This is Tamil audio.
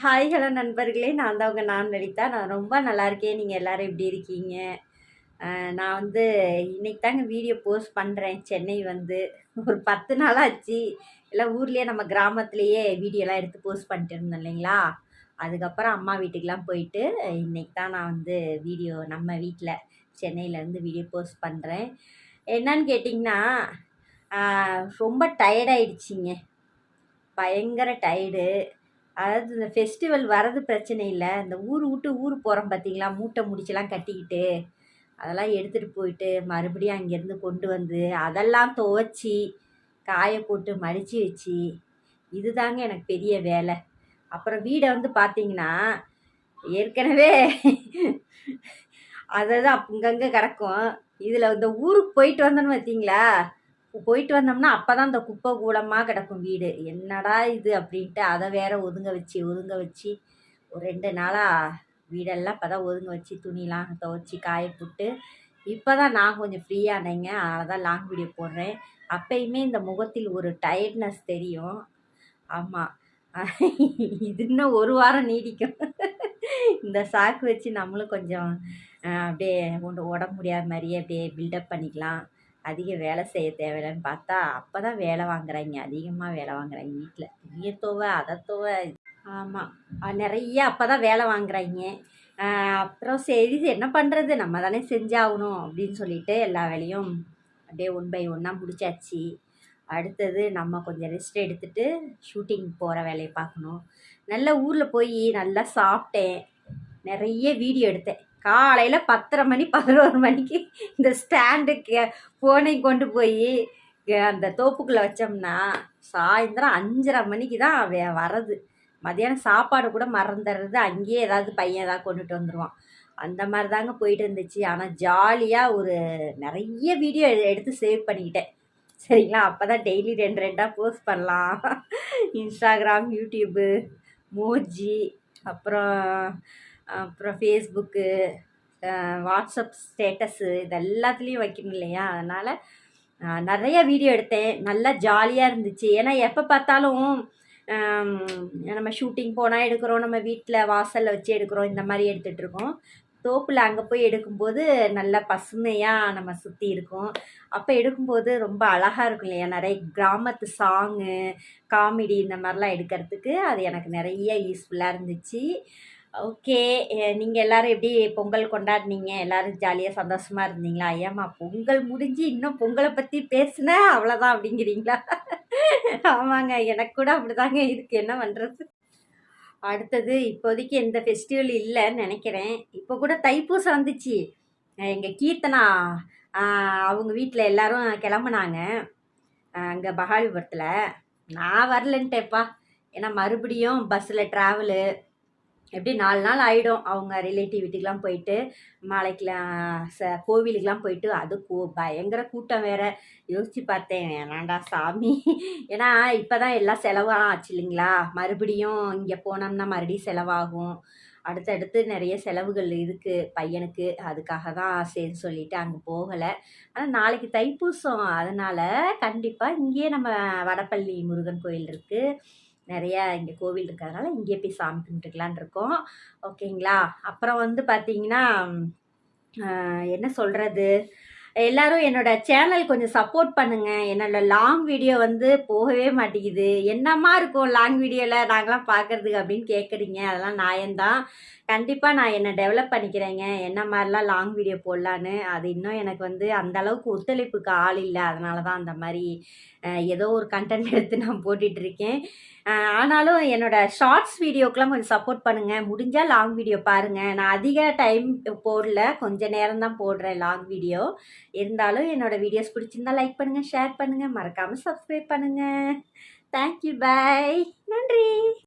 ஹாய் ஹலோ நண்பர்களே. நான் தான் உங்கள் நான் லலிதா. நான் ரொம்ப நல்லா இருக்கேன். நீங்கள் எல்லோரும் எப்படி இருக்கீங்க? நான் வந்து இன்றைக்கி தாங்க வீடியோ போஸ்ட் பண்ணுறேன் சென்னை வந்து ஒரு பத்து நாள் ஆச்சு. எல்லாம் ஊர்லேயே நம்ம கிராமத்துலேயே வீடியோலாம் எடுத்து போஸ்ட் பண்ணிட்டு இருந்தோம் இல்லைங்களா? அதுக்கப்புறம் அம்மா வீட்டுக்கெலாம் போயிட்டு இன்றைக்கி தான் நான் வந்து வீடியோ நம்ம வீட்டில் சென்னையிலேருந்து வீடியோ போஸ்ட் பண்ணுறேன் என்னன்னு கேட்டிங்கன்னா ரொம்ப டயர்டாயிடுச்சிங்க பயங்கர டயர்டு அதாவது இந்த ஃபெஸ்டிவல் வரது பிரச்சனை இல்லை. இந்த ஊர் விட்டு ஊர் போகிறோம் பார்த்தீங்களா மூட்டை முடிச்செல்லாம் கட்டிக்கிட்டு அதெல்லாம் எடுத்துகிட்டு போயிட்டு மறுபடியும் அங்கேருந்து கொண்டு வந்து அதெல்லாம் துவைச்சி காய போட்டு மடித்து வச்சு இதுதாங்க எனக்கு பெரிய வேலை. அப்புறம் வீடை வந்து பார்த்தீங்கன்னா ஏற்கனவே அதை தான் அங்கங்கே கிடக்கும் இதில் இந்த ஊருக்கு போயிட்டு வந்தோன்னு பார்த்தீங்களா போயிட்டு வந்தோம்னா அப்போ தான் இந்த குப்பை கூடமாக கிடக்கும் வீடு. என்னடா இது அப்படின்ட்டு அதை வேற ஒதுங்க வச்சு ஒதுங்க வச்சு ஒரு ரெண்டு நாளாக வீடெல்லாம் இப்போ தான் ஒதுங்க வச்சு துணிலாம் துவச்சி காய போட்டு இப்போ தான் நான் கொஞ்சம் ஃப்ரீயானேங்க அதனால தான் லாங் வீடியோ போடுறேன். அப்பயுமே இந்த முகத்தில் ஒரு டயர்ட்னஸ் தெரியும். ஆமாம் இது இன்னும் ஒரு வாரம் நீடிக்கும். இந்த சாக்கு வச்சு நம்மளும் கொஞ்சம் அப்படியே உண்டு உடம்பு முடியாத மாதிரியே அப்படியே பில்டப் பண்ணிக்கலாம். அதிக வேலை செய்ய தேவையில்லைன்னு பார்த்தா அப்போ தான் வேலை வாங்குறாங்க. அதிகமாக வேலை வாங்குறாங்க வீட்டில் துணியை துவை அதை துவை. ஆமாம் நிறைய அப்போ தான் வேலை வாங்குறாங்க. அப்புறம் சரி என்ன பண்ணுறது நம்ம தானே செஞ்சாகணும் அப்படின்னு சொல்லிட்டு எல்லா வேலையும் அப்படியே ஒன் பை ஒன்னாக முடிச்சாச்சு. அடுத்தது நம்ம கொஞ்சம் ரெஸ்ட் எடுத்துட்டு ஷூட்டிங் போகிற வேலையை பார்க்கணும். நல்ல ஊரில் போய் நல்லா சாப்பிட்டேன். நிறைய வீடியோ எடுத்தேன். காலையில் பத்தரை மணி பதினோரு மணிக்கு இந்த ஸ்டாண்டுக்கு ஃபோனை கொண்டு போய் அந்த தோப்புக்குள்ளே வச்சோம்னா சாயந்தரம் அஞ்சரை மணிக்கு தான் வே- வர்றது. மதியானம் சாப்பாடு கூட மறந்துடுறது அங்கேயே ஏதாவது பையன் ஏதாவது கொண்டுட்டு வந்துடுவான் அந்த மாதிரி தாங்க போயிட்டு இருந்துச்சு. ஆனால் ஜாலியாக ஒரு நிறைய வீடியோ எடுத்து சேவ் பண்ணிக்கிட்டேன். சரிங்களா? அப்போ தான் டெய்லி ரெண்டு ரெண்டாக போஸ்ட் பண்ணலாம். இன்ஸ்டாகிராம் யூடியூப்பு மோஜி அப்புறம் அப்புறம் ஃபேஸ்புக்கு வாட்ஸ்அப் ஸ்டேட்டஸு இது எல்லாத்துலேயும் வைக்கணும் இல்லையா? அதனால் நிறைய வீடியோ எடுத்தேன். நல்லா ஜாலியாக இருந்துச்சு. ஏன்னா எப்போ பார்த்தாலும் நம்ம ஷூட்டிங் போனால் எடுக்கிறோம். நம்ம வீட்டில் வாசலில் வச்சு எடுக்கிறோம். இந்த மாதிரி எடுத்துகிட்டு இருக்கோம். தோப்பில் அங்கே போய் எடுக்கும்போது நல்லா பசுமையாக நம்ம சுற்றி இருக்கும். அப்போ எடுக்கும்போது ரொம்ப அழகாக இருக்கும் இல்லையா? நிறைய கிராமத்து சாங்கு காமெடி இந்த மாதிரிலாம் எடுக்கிறதுக்கு. அது எனக்கு நிறைய யூஸ்ஃபுல்லாக இருந்துச்சு. ஓகே. நீங்கள் எல்லாரும் எப்படி பொங்கல் கொண்டாடினீங்க? எல்லாரும் ஜாலியாக சந்தோஷமாக இருந்தீங்களா? ஐயாம்மா பொங்கல் முடிஞ்சு இன்னும் பொங்கலை பற்றி பேசினேன் அவ்வளோதான் அப்படிங்கிறீங்களா? ஆமாங்க எனக்கு கூட அப்படிதாங்க இருக்குது என்ன பண்ணுறது அடுத்தது இப்போதைக்கு எந்த ஃபெஸ்டிவல் இல்லைன்னு நினைக்கிறேன். இப்போ கூட தைப்பூசம் வந்துச்சு. எங்கள் கீர்த்தனா அவங்க வீட்டில் எல்லாரும் கிளம்புனாங்க. அங்கே பகாலிபுரத்தில் நான் வரலன்ட்டேப்பா ஏன்னா மறுபடியும் பஸ்ஸில் ட்ராவலு எப்படி நாலு நாள் ஆகிடும் அவங்க ரிலேட்டிவ் வீட்டுக்கெலாம் போயிட்டு மாலைக்கெலாம் ச கோவிலுக்கெலாம் போயிட்டு அது கோ பயங்கர கூட்டம் வேற. யோசித்து பார்த்தேன் வேணாண்டா சாமி. ஏன்னா இப்போ தான் எல்லாம் செலவெல்லாம் ஆச்சு இல்லைங்களா? மறுபடியும் இங்கே போனோம்னா மறுபடியும் செலவாகும். அடுத்தடுத்து நிறைய செலவுகள் இருக்குது பையனுக்கு. அதுக்காக தான் சரி சொல்லிட்டு அங்கே போகலை. ஆனால் நாளைக்கு தைப்பூசம். அதனால் கண்டிப்பாக இங்கேயே நம்ம வடப்பள்ளி முருகன் கோயில் இருக்குது நிறையா இங்கே கோவில் இருக்கிறதுனால இங்கேயே போய் சாமி கும்பிட்டுக்கலான் இருக்கோம். ஓகேங்களா? அப்புறம் வந்து பார்த்தீங்கன்னா என்ன சொல்கிறது எல்லாரும் என்னோட சேனல் கொஞ்சம் சப்போர்ட் பண்ணுங்க. என்னோட லாங் வீடியோ வந்து போகவே மாட்டேங்குது. என்னம்மா இருக்கும் லாங் வீடியோவில் நாங்களாம் பார்க்கறதுக்கு அப்படின்னு கேட்குறீங்க அதெல்லாம் நியாயம்தான் கண்டிப்பாக நான் என்னை டெவலப் பண்ணிக்கிறேங்க. என்ன மாதிரிலாம் லாங் வீடியோ போடலான்னு அது இன்னும் எனக்கு வந்து அந்த அளவுக்கு ஒத்துழைப்புக்கு ஆள் இல்லை. அதனால தான் அந்த மாதிரி அஹ், ஏதோ ஒரு கண்டென்ட் எடுத்து நான் போட்டுட்டு இருக்கேன். அஹ், ஆனாலும் என்னோட ஷார்ட்ஸ் வீடியோக்கெலாம் கொஞ்சம் சப்போர்ட் பண்ணுங்கள் முடிஞ்சால் லாங் வீடியோ பாருங்கள் நான் அதிக டைம் போடல. கொஞ்ச நேரம் தான் போடுறேன் லாங் வீடியோ இருந்தாலும் என்னோட வீடியோஸ் பிடிச்சிருந்தா லைக் பண்ணுங்கள் ஷேர் பண்ணுங்கள் மறக்காமல் சப்ஸ்கிரைப் பண்ணுங்கள் தேங்க்யூ பை நன்றி.